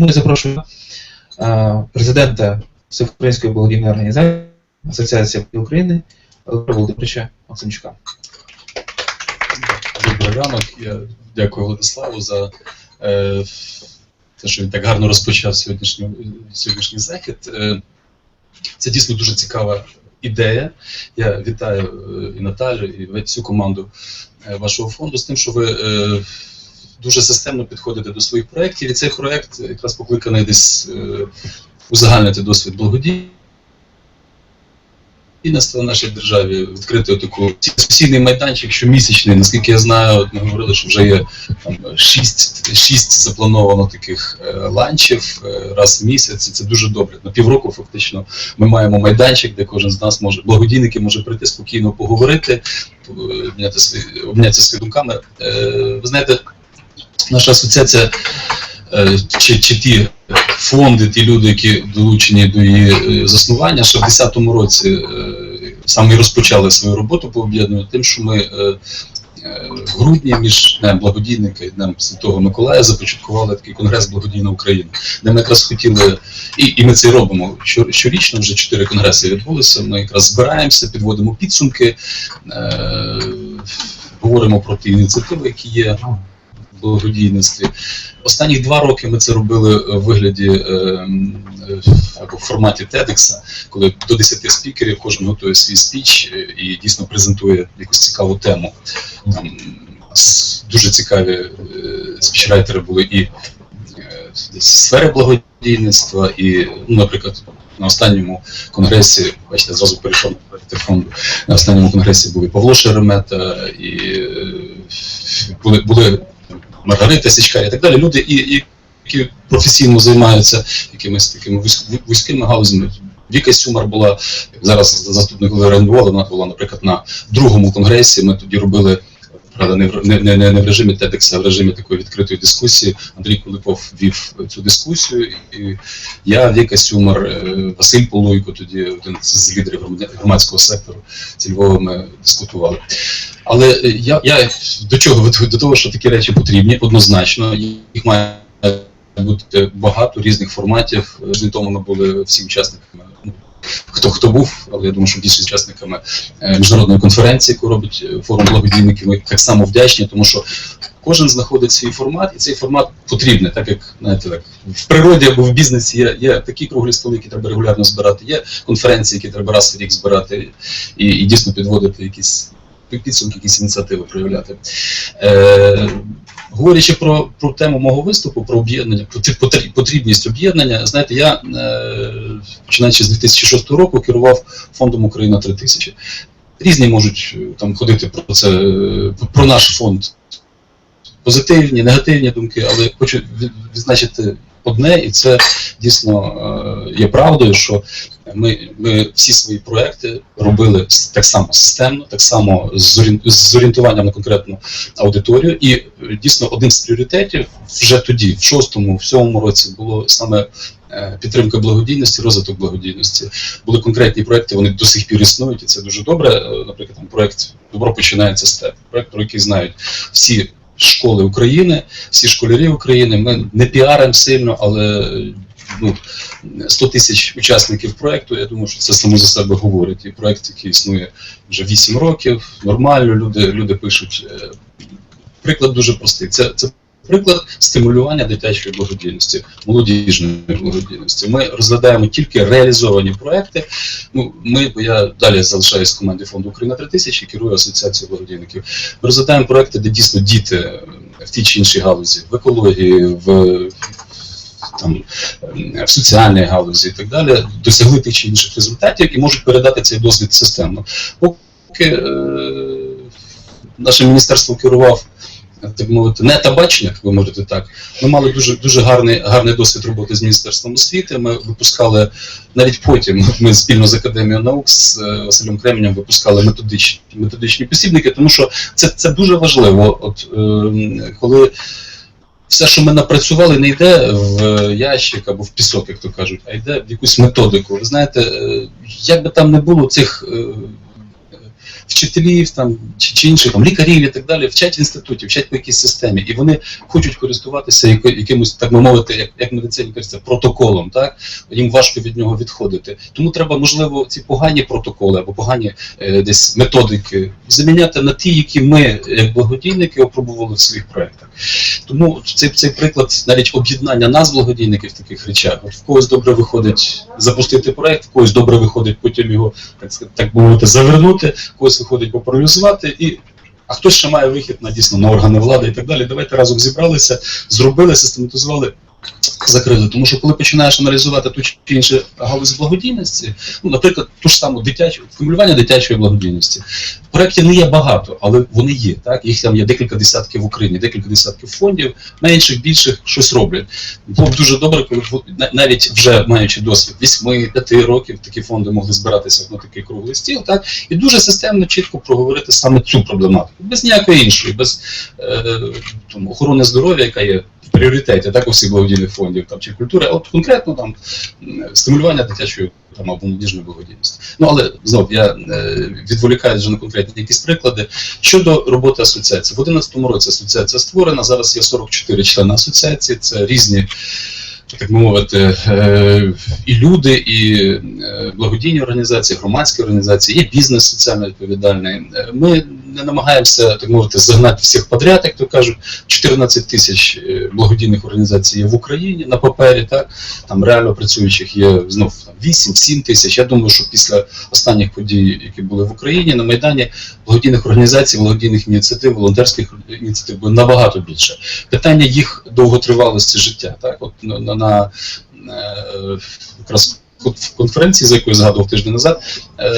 Тому я запрошую е, президента Всеукраїнської благодійної організації Асоціації України Володимировича Максимчука. Добрий ранок. Я дякую Владиславу за е, те, що він так гарно розпочав сьогоднішній, сьогоднішній захід. Е, це дійсно дуже цікава ідея. Я вітаю і Наталю, і всю команду вашого фонду з тим, що ви дуже системно підходите до своїх проєктів. І цей проєкт якраз покликаний десь е, узагальнити досвід благодійності в нашій державі відкрити таку дискусійний майданчик щомісячний. Наскільки я знаю, от ми говорили, що вже є там шість, шість заплановано таких е, ланчів е, раз в місяць. І це дуже добре. На півроку фактично ми маємо майданчик, де кожен з нас може благодійники може прийти спокійно поговорити, обміняти свої обмінятися думками. Ви знаєте, наша асоціація. е, Чи, чи ті фонди, ті люди, які долучені до її е, заснування, ще в 10-му році е, саме розпочали свою роботу по об'єднанню, тим, що ми в грудні між Днем благодійника і Днем Святого Миколая започаткували такий конгрес Благодійна Україна, де ми якраз хотіли, і, і ми це робимо щорічно, вже чотири конгреси відбулися. Ми якраз збираємося, підводимо підсумки, е, говоримо про ті ініціативи, які є благодійності. Останніх два роки ми це робили в вигляді е, е, в форматі TEDx, коли до 10 спікерів кожен готує свій спіч е, і дійсно презентує якусь цікаву тему. Там дуже цікаві е, спічрайтери були і е, з сфери благодійництва, і, ну, наприклад, на останньому конгресі, бачите, зразу перейшов на фонду. На останньому конгресі був і Павло Шеремета, і е, були, були Маргарита Січка і так далі. Люди, і, які професійно займаються якимись такими вузь- вузькими галузями. Віка Сюмар була зараз заступник голови РНБО, вона була, наприклад, на другому конгресі. Ми тоді робили. Правда, не в не, не, не, в режимі TEDx, а в режимі такої відкритої дискусії. Андрій Куликов вів цю дискусію. І я, Віка Сюмар, е, Василь Полуйко, тоді один з лідерів громадського сектору зі Львова ми дискутували. Але е, я, я до чого веду? До того, що такі речі потрібні, однозначно. Їх має бути багато різних форматів. Тому ми були всі учасниками. Хто хто був, але я думаю, що більшість учасниками е, міжнародної конференції, яку робить е, форум благодійників, ми так само вдячні, тому що кожен знаходить свій формат, і цей формат потрібний, так як знаєте, так в природі або в бізнесі є, є такі круглі столи, які треба регулярно збирати, є конференції, які треба раз в рік збирати і, і дійсно підводити якісь підсумки, якісь ініціативи проявляти. Е, говорячи про, про тему мого виступу, про об'єднання, про потрібність об'єднання, знаєте, я е, починаючи з 2006 року керував фондом Україна 3000. Різні можуть е, там ходити про це, е, про наш фонд. Позитивні, негативні думки, але хочу відзначити одне, і це дійсно е, є правдою, що ми, ми всі свої проекти робили так само системно, так само з, орієнтуванням на конкретну аудиторію. І е, дійсно один з пріоритетів вже тоді, в шостому, в сьомому році, було саме е, підтримка благодійності, розвиток благодійності. Були конкретні проекти, вони до сих пір існують, і це дуже добре. Наприклад, там проект Добро починається з тебе. Проект, про який знають всі школи України, всі школярі України. Ми не піаримо сильно, але ну, 100 тисяч учасників проєкту, Я думаю, що це само за себе говорить. І проєкт, який існує вже 8 років, нормально. Люди, люди пишуть. Е, Приклад дуже простий. Це, це приклад стимулювання дитячої благодійності, молодіжної благодійності. Ми розглядаємо тільки реалізовані проекти. Ну, ми, бо я далі залишаюсь в команді фонду Україна 3000 і керую асоціацією благодійників. Ми розглядаємо проекти, де дійсно діти в тій чи іншій галузі, в екології, в там в соціальній галузі і так далі, досягли тих чи інших результатів і можуть передати цей досвід системно. Поки е, наше міністерство керував. Так мовити, не табачник, ви можете так. Ми мали дуже дуже гарний гарний досвід роботи з міністерством освіти. Ми випускали навіть потім. Ми спільно з академією наук з е, Василем Кременем випускали методичні методичні посібники, тому що це, це дуже важливо. От е, коли все, що ми напрацювали, не йде в ящик або в пісок, як то кажуть, а йде в якусь методику. Ви знаєте, е, як би там не було цих е, вчителів там, чи, чи інших там, лікарів і так далі, вчать в інституті, вчать по якійсь системі, і вони хочуть користуватися якимось, так би мовити, як, як в медицині кажеться, протоколом. Так? Їм важко від нього відходити. Тому треба, можливо, ці погані протоколи або погані е, десь методики заміняти на ті, які ми, як благодійники, опробували в своїх проєктах. Тому цей, цей приклад навіть об'єднання нас, благодійників, в таких речах. В когось добре виходить запустити проєкт, в когось добре виходить потім його, так, так би мовити, завернути, в когось виходить популяризувати і. А хтось ще має вихід на дійсно на органи влади і так далі. Давайте разом зібралися, зробили, систематизували, закрили. Тому що коли починаєш аналізувати ту чи іншу галузь благодійності, ну, наприклад, ту ж саму дитячу формулювання дитячої благодійності. Проєктів не є багато, але вони є. Так? Їх там є декілька десятків в Україні, декілька десятків фондів, менших, більших щось роблять. Було б дуже добре, коли навіть вже маючи досвід 8-5 років, такі фонди могли збиратися на такий круглий стіл, так? і дуже системно, чітко проговорити саме цю проблематику, без ніякої іншої, без е, тому, охорони здоров'я, яка є в пріоритеті так, у всіх благодійних фондів там, чи культури, а от конкретно там стимулювання дитячої там, або молодіжну благодійності. Ну але знов я е, відволікаю вже на конкретні якісь приклади. Щодо роботи асоціації, в 2011 році асоціація створена. Зараз є 44 члени асоціації. Це різні, так би мовити, е, і люди, і е, благодійні організації, громадські організації, є бізнес соціально відповідальний. Ми не намагаємося так мовити загнати всіх подряд, як то кажуть. 14 тисяч е, благодійних організацій є в Україні на папері. Так там реально працюючих є знов там 8-7 тисяч. Я думаю, що після останніх подій, які були в Україні на майдані, благодійних організацій, благодійних ініціатив, волонтерських ініціатив буде набагато більше. Питання їх довготривалості життя. Так, от на, на, на е, якраз конференції, за якою згадував тиждень назад, е,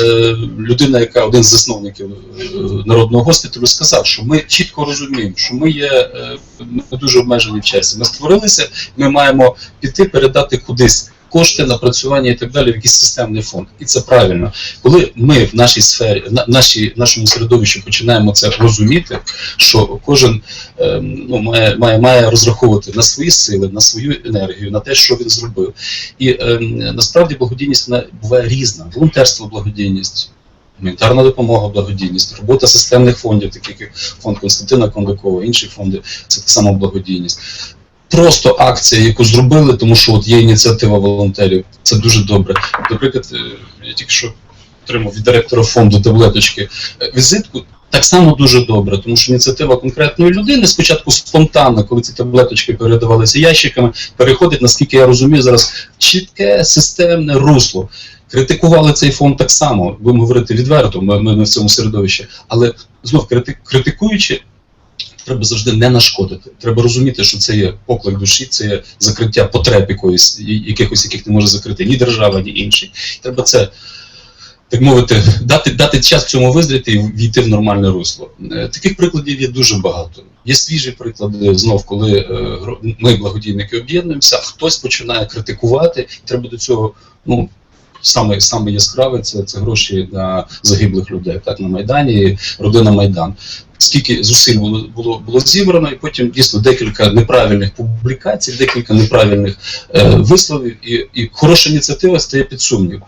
людина, яка один з засновників е, народного госпіталю, сказав, що ми чітко розуміємо, що ми є е, ми дуже обмежені в часі. Ми створилися, ми маємо піти передати кудись. Кошти напрацювання і так далі в якийсь системний фонд, і це правильно. Коли ми в нашій сфері, на нашій нашому середовищі починаємо це розуміти, що кожен ем, ну, має, має, має розраховувати на свої сили, на свою енергію, на те, що він зробив. І ем, насправді благодійність вона буває різна. Волонтерство, благодійність. Гуманітарна допомога, благодійність, робота системних фондів, таких як фонд Константина Кондакова, інші фонди, це так само благодійність. Просто акція, яку зробили, тому що от є ініціатива волонтерів, це дуже добре. Наприклад, е, я тільки що отримав від директора фонду таблеточки е, візитку. Так само дуже добре, тому що ініціатива конкретної людини спочатку спонтанно, коли ці таблеточки передавалися ящиками, переходить, наскільки я розумію, зараз чітке системне русло. Критикували цей фонд так само, будемо говорити відверто, ми, ми, в цьому середовищі, але знов критикуючи, треба завжди не нашкодити. Треба розуміти, що це є поклик душі, це є закриття потреб якоїсь, якихось, яких не може закрити ні держава, ні інші. Треба це. Так мовити, дати, дати час цьому визріти і війти в нормальне русло. Е, Таких прикладів є дуже багато. Є свіжі приклади, знов, коли е, ми, благодійники, об'єднуємося, хтось починає критикувати, і треба до цього, ну, саме, саме яскраве це, це гроші на загиблих людей, так, на Майдані, родина Майдан. Скільки зусиль було, було, було зібрано, і потім дійсно декілька неправильних публікацій, декілька неправильних е, висловів, і, і хороша ініціатива стає під сумнів.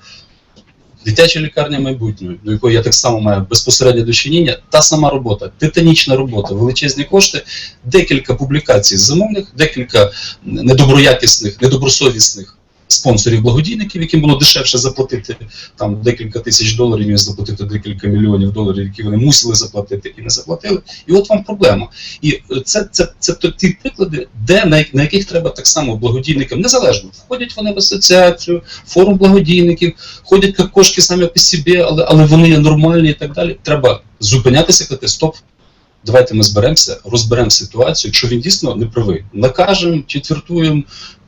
Дитяча лікарня майбутнього, до якої я так само маю безпосереднє дочиніння, та сама робота, титанічна робота, величезні кошти, декілька публікацій замовних, декілька недоброякісних, недобросовісних спонсорів благодійників, яким було дешевше заплатити там декілька тисяч доларів, ніж заплатити декілька мільйонів доларів, які вони мусили заплатити і не заплатили. І от вам проблема. І е, це, це, це, то- ті приклади, де на, на яких треба так само благодійникам, незалежно входять вони в асоціацію, форум благодійників, ходять як кошки самі по собі, але, але вони є нормальні і так далі. Треба зупинятися, казати стоп. Давайте ми зберемося, розберемо ситуацію. Якщо він дійсно не правий, накажемо, четвертуємо,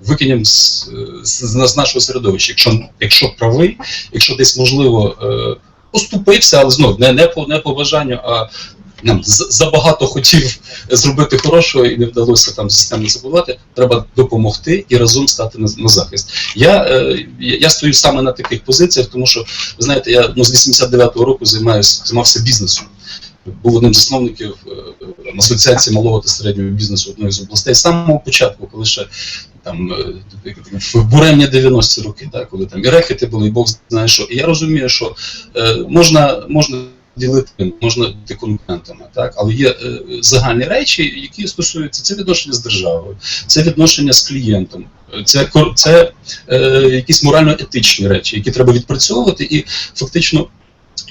викинемо з, з, з нашого середовища. Якщо, якщо правий, якщо десь можливо е, поступився, але знов не, не, по, не по бажанню, а нам забагато хотів зробити хорошого і не вдалося там системно забувати, треба допомогти і разом стати на, на захист. Я, е, я стою саме на таких позиціях, тому що ви знаєте, я ну, з 89-го року займаюся займався бізнесом. Був одним з засновників е, асоціації малого та середнього бізнесу одної з областей з самого початку, коли ще там е, в буремні 90-ті роки, так, коли там і рекети були, і Бог знає що. І я розумію, що е, можна, можна ділити, можна бути конкурентами, так але є е, загальні речі, які стосуються це відношення з державою, це відношення з клієнтом, це це е, якісь морально-етичні речі, які треба відпрацьовувати, і фактично.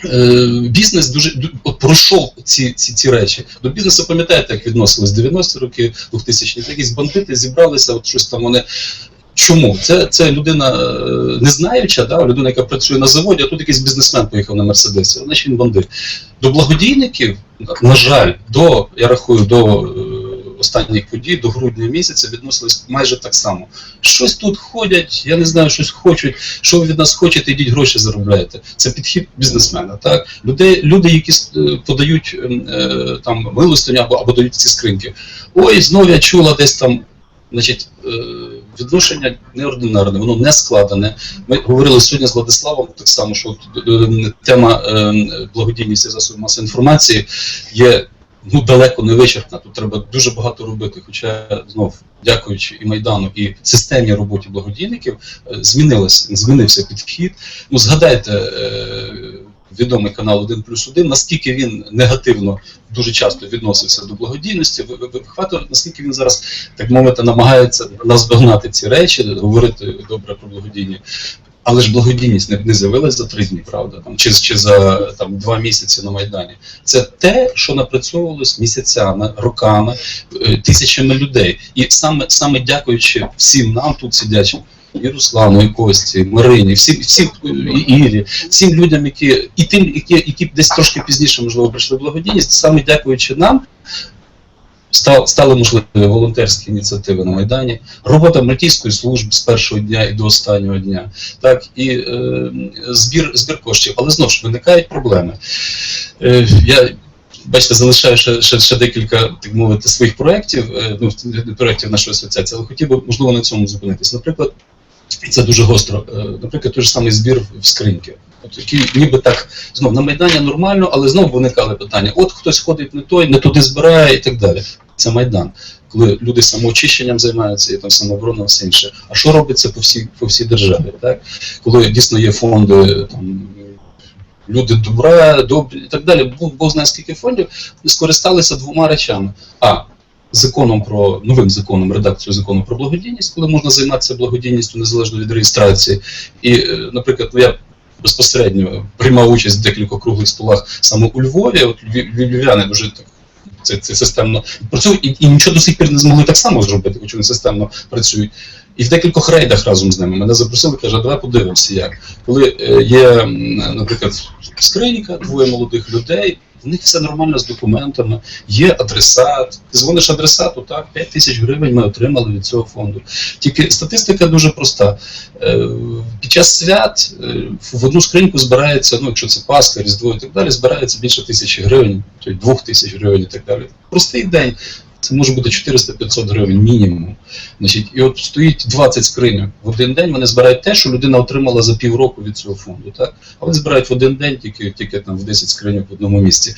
Е, Бізнес дуже пройшов ці, ці, ці речі. До бізнесу пам'ятаєте, як відносились 90-ті роки, 2000-ті, якісь бандити зібралися, от щось там вони. Чому? Це, це людина е, не знаюча, да? людина, яка працює на заводі, а тут якийсь бізнесмен поїхав на Мерседесі, значить він бандит. До благодійників, на жаль, до, я рахую, до е, останніх подій, до грудня місяця відносились майже так само. Щось тут ходять, я не знаю, щось хочуть, що ви від нас хочете, йдіть гроші заробляєте. Це підхід бізнесмена. Так? Люди, люди які е, подають ем, е, там милостиню або, або дають ці скриньки. Ой, знов я чула десь там. Значить, е, відношення неординарне, воно не складене. Ми говорили сьогодні з Владиславом так само, що тема е, благодійність і засобів масової інформації є ну далеко не вичерпна. Тут треба дуже багато робити. Хоча знов, дякуючи і майдану, і системі роботи благодійників, е, змінилося, змінився підхід. Ну згадайте. е, Відомий канал 1 плюс 1, наскільки він негативно дуже часто відносився до благодійності, ви- ви- наскільки він зараз, так мовити, намагається наздогнати ці речі, говорити добре про благодійні. Але ж благодійність не, не з'явилась за три дні, правда, там, чи, чи за там, два місяці на Майдані. Це те, що напрацьовувалось місяцями, роками, е, тисячами людей. І саме, саме дякуючи всім нам тут сидячим, і Руслану, і Кості, і Марині, всім, всім е, і Ірі, всім людям, які і тим, які, які десь трошки пізніше, можливо, прийшли благодійність, саме дякуючи нам. Стали можливі волонтерські ініціативи на Майдані, робота мальтійської служби з першого дня і до останнього дня, так і е, збір, збір коштів. Але знову ж виникають проблеми. Е, я бачите, залишаю ще, ще, ще декілька, так мовити, своїх проєктів, е, ну, проєктів нашої асоціації, але хотів би, можливо, на цьому зупинитись. Наприклад, і це дуже гостро. е, Наприклад, той же самий збір в скриньки. От ніби так знов на Майдані нормально, але знову виникали питання: от хтось ходить не той, не туди збирає і так далі. Це Майдан, коли люди самоочищенням займаються і там самооборона, все інше. А що робиться по всій по всій державі? Так? Коли дійсно є фонди там. Люди добра, добрі і так далі. Бог знає скільки фондів скористалися двома речами. А законом про новим законом, редакцією закону про благодійність, коли можна займатися благодійністю незалежно від реєстрації. І, е, наприклад, ну, я безпосередньо приймав участь в декількох круглих столах саме у Львові. От львів'яни дуже так. Це, це системно працюють і, і нічого до сих пір не змогли так само зробити, хоч вони системно працюють. І в декількох рейдах разом з ними мене запросили, каже, давай подивимося як. Коли е, є, наприклад, скринька, двоє молодих людей, в них все нормально з документами, є адресат. Ти дзвониш адресату, так, 5 тисяч гривень ми отримали від цього фонду. Тільки статистика дуже проста. Е, Під час свят е, в одну скриньку збирається, ну якщо це Пасха, Різдво і так далі, збирається більше тисячі гривень, то й двох тисяч гривень і так далі. Простий день. Це може бути 400-500 гривень мінімум. Значить, і от стоїть 20 скриньок. В один день вони збирають те, що людина отримала за півроку від цього фонду. Так? Але збирають в один день тільки, тільки там в 10 скриньок в одному місці.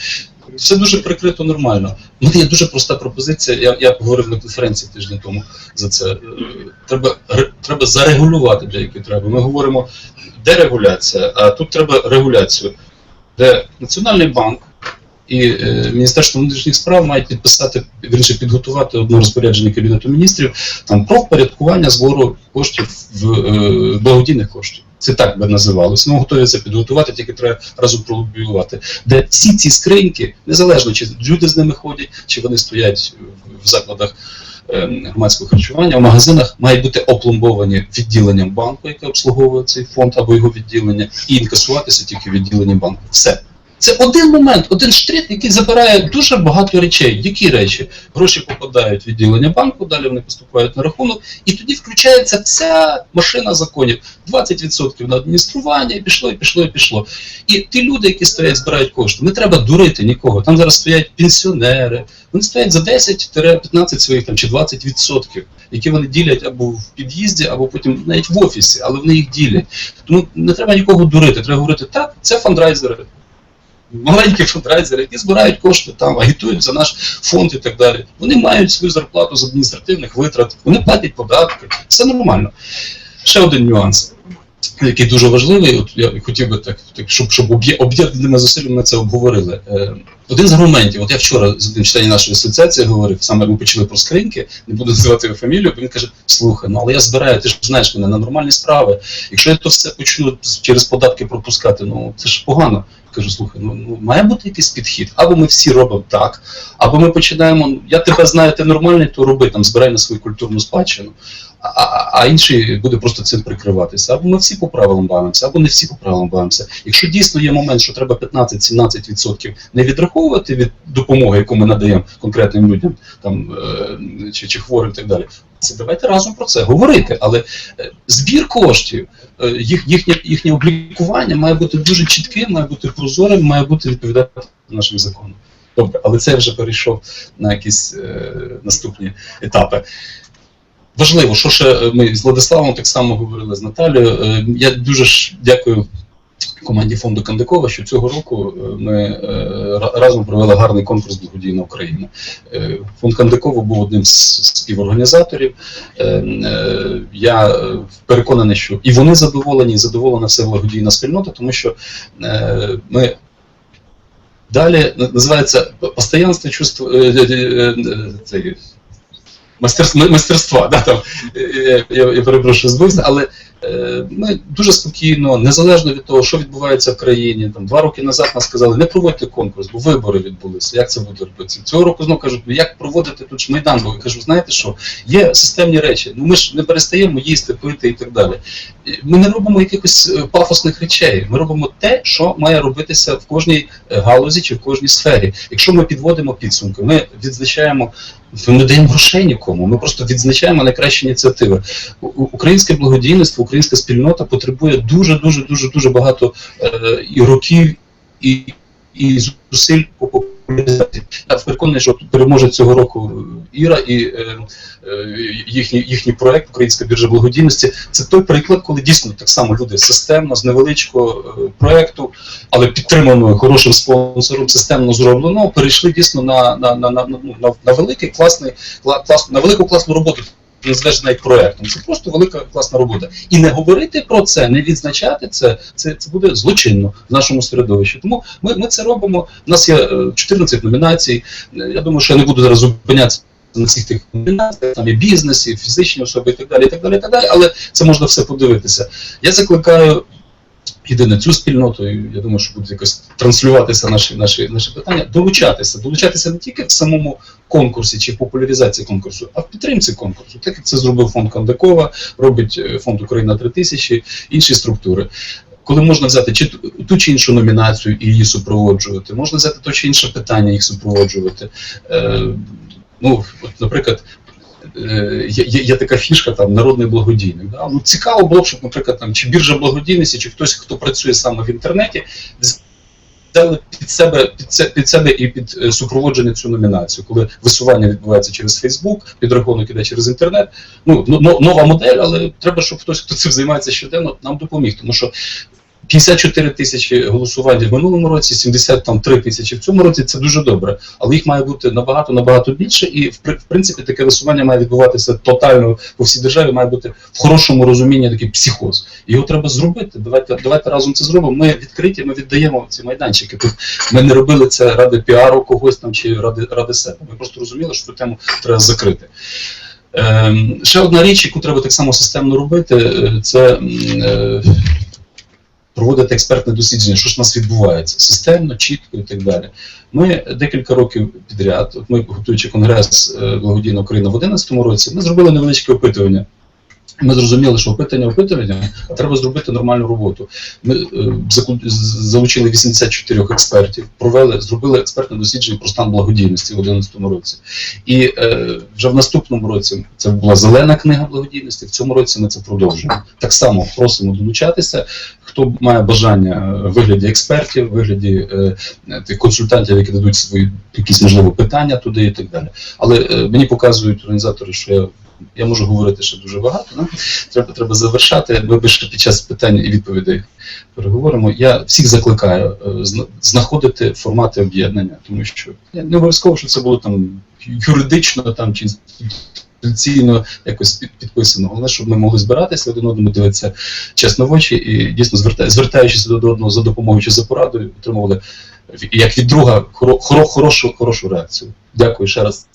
Все дуже прикрито нормально. У мене є дуже проста пропозиція. Я, я говорив на конференції тиждень тому за це. Е, Треба, ре- треба зарегулювати деякі треба. Ми говоримо дерегуляція, а тут треба регуляцію, де Національний банк і е, Міністерство внутрішніх справ мають підписати, вірніше підготувати одне розпорядження Кабінету міністрів там про впорядкування збору коштів в е, благодійних коштів. Це так би називалося. Ми готові це підготувати, тільки треба разом пролобіювати. Де всі ці скриньки, незалежно чи люди з ними ходять, чи вони стоять в закладах е, громадського харчування, в магазинах мають бути опломбовані відділенням банку, яке обслуговує цей фонд або його відділення, і інкасуватися тільки відділенням банку. Все. Це один момент, один штрих, який забирає дуже багато речей. Які речі? Гроші попадають в відділення банку, далі вони поступають на рахунок, і тоді включається вся машина законів. 20% на адміністрування, і пішло, і пішло, і пішло. І ті люди, які стоять, збирають кошти, не треба дурити нікого. Там зараз стоять пенсіонери, вони стоять за 10-15 своїх там чи 20%, які вони ділять або в під'їзді, або потім навіть в офісі, але вони їх ділять. Тому не треба нікого дурити. Треба говорити, так, це фандрайзери. Маленькі фандрайзери, які збирають кошти там, агітують за наш фонд і так далі. Вони мають свою зарплату з адміністративних витрат, вони платять податки, все нормально. Ще один нюанс. який дуже важливий. От я хотів би так, так щоб, щоб об'єднаними зусиллями ми це обговорили. Е, один з аргументів, от я вчора з одним членом нашої асоціації говорив, саме ми почали про скриньки, не буду називати його фамілію, бо він каже: слухай, ну але я збираю, ти ж знаєш мене на нормальні справи. Якщо я то все почну через податки пропускати, ну це ж погано. Кажу, слухай, ну, ну має бути якийсь підхід. Або ми всі робимо так, або ми починаємо. ну, Я тебе знаю, ти нормальний, то роби там, збирай на свою культурну спадщину, а, а, інший буде просто цим прикриватися. Або ми всі по правилам бавимося, або не всі по правилам бавимося. Якщо дійсно є момент, що треба 15-17% не відраховувати від допомоги, яку ми надаємо конкретним людям, там е, чи, чи хворим, і так далі. Давайте разом про це говорити. Але е, збір коштів, е, їх, їхнє, їхнє облікування має бути дуже чітким, має бути прозорим, має бути відповідати нашим законам. Добре, але це вже перейшов на якісь е, наступні етапи. Важливо, що ще ми з Владиславом так само говорили з Наталією. Е, Я дуже ж дякую команді фонду Кандикова, що цього року е, ми е, разом провели гарний конкурс Благодійна Україна. Е, Фонд Кандикова був одним з співорганізаторів. Я переконаний, що і вони задоволені, і задоволена вся благодійна спільнота, тому що ми. Далі називається постоянство чувство е, е, е, е, цей, мастерс- мастерства. Да, там, я, я перепрошую збився, але ми дуже спокійно, незалежно від того, що відбувається в країні. Там два роки назад нас сказали, не проводьте конкурс, бо вибори відбулися. Як це буде робитися? Цього року знову кажуть, ну як проводити тут ж майдан? Бо я кажу, знаєте що? Є системні речі. Ну ми ж не перестаємо їсти, пити і так далі. Ми не робимо якихось е, пафосних речей. Ми робимо те, що має робитися в кожній е, галузі чи в кожній сфері. Якщо ми підводимо підсумки, ми відзначаємо, ми не даємо грошей нікому. Ми просто відзначаємо найкращі ініціативи. Українське благодійництво, українська спільнота потребує дуже, дуже, дуже, дуже багато е, і років, і, і зусиль по популяризації. Я переконаний, що переможе цього року Іра і е, е, їхній, їхній проект Українська біржа благодійності. Це той приклад, коли дійсно так само люди системно з невеличкого е, проекту, але підтриманою хорошим спонсором, системно зроблено, перейшли дійсно на, на, на, на, на, на, на великий класний клас, на велику класну роботу. Не звеш навіть проектом. Це просто велика класна робота. І не говорити про це, не відзначати це, це, це буде злочинно в нашому середовищі. Тому ми, ми це робимо. У нас є е, 14 номінацій. Е, Я думаю, що я не буду зараз зупинятися на всіх тих номінаціях. Там є бізнес, і фізичні особи, і так далі, і так далі, і так далі. Але це можна все подивитися. Я закликаю. Єдине цю спільноту, і я думаю, що буде якось транслюватися наші, наші, наші питання, долучатися, долучатися не тільки в самому конкурсі чи в популяризації конкурсу, а в підтримці конкурсу, так як це зробив фонд Кандакова, робить е, фонд Україна 3000, інші структури. Коли можна взяти чи ту- чи іншу номінацію і її супроводжувати, можна взяти то чи інше питання, їх супроводжувати. Е, ну, от, наприклад, є, є, є така фішка там народний благодійник. Да? Ну, цікаво було щоб, наприклад, там чи біржа благодійності, чи хтось, хто працює саме в інтернеті, взяли під себе під, під себе і під е, супроводження цю номінацію, коли висування відбувається через Фейсбук, підрахунок іде через інтернет. Ну но- но- нова модель, але треба, щоб хтось, хто цим займається щоденно, нам допоміг, тому що. 54 тисячі голосувань в минулому році, 73 тисячі в цьому році це дуже добре, але їх має бути набагато набагато більше, і в принципі таке висування має відбуватися тотально по всій державі. Має бути в хорошому розумінні такий психоз. Його треба зробити. Давайте давайте разом це зробимо. Ми відкриті, ми віддаємо ці майданчики. Ми не робили це ради піару когось там чи ради ради себе. Ми просто розуміли, що цю тему треба закрити. Ем, ще одна річ, яку треба так само системно робити, е, це е, проводити експертне дослідження, що ж у нас відбувається системно, чітко і так далі. Ми декілька років підряд, от ми готуючи конгрес е, благодійна Україна в 2011 році, ми зробили невеличке опитування. Ми зрозуміли, що опитання опитування, а треба зробити нормальну роботу. Ми е, залучили 84 експертів, провели, зробили експертне дослідження про стан благодійності в 2011 році. І е, вже в наступному році це була зелена книга благодійності. В цьому році ми це продовжуємо. Так само просимо долучатися. Хто має бажання е, в вигляді експертів, в вигляді е, е, консультантів, які дадуть свої якісь можливо питання туди і так далі. Але е, мені показують організатори, що я. Я можу говорити ще дуже багато, ну, треба, треба завершати. Ми ще під час питань і відповідей переговоримо. Я всіх закликаю е, знаходити формати об'єднання, тому що не обов'язково, що це було там юридично там чи традиційно якось підписано. Головне, щоб ми могли збиратися один одному, дивитися чесно в очі і дійсно звертаючись, до одного за допомогою чи за порадою, отримували як від друга хоро, хоро, хорошу, хорошу реакцію. Дякую ще раз.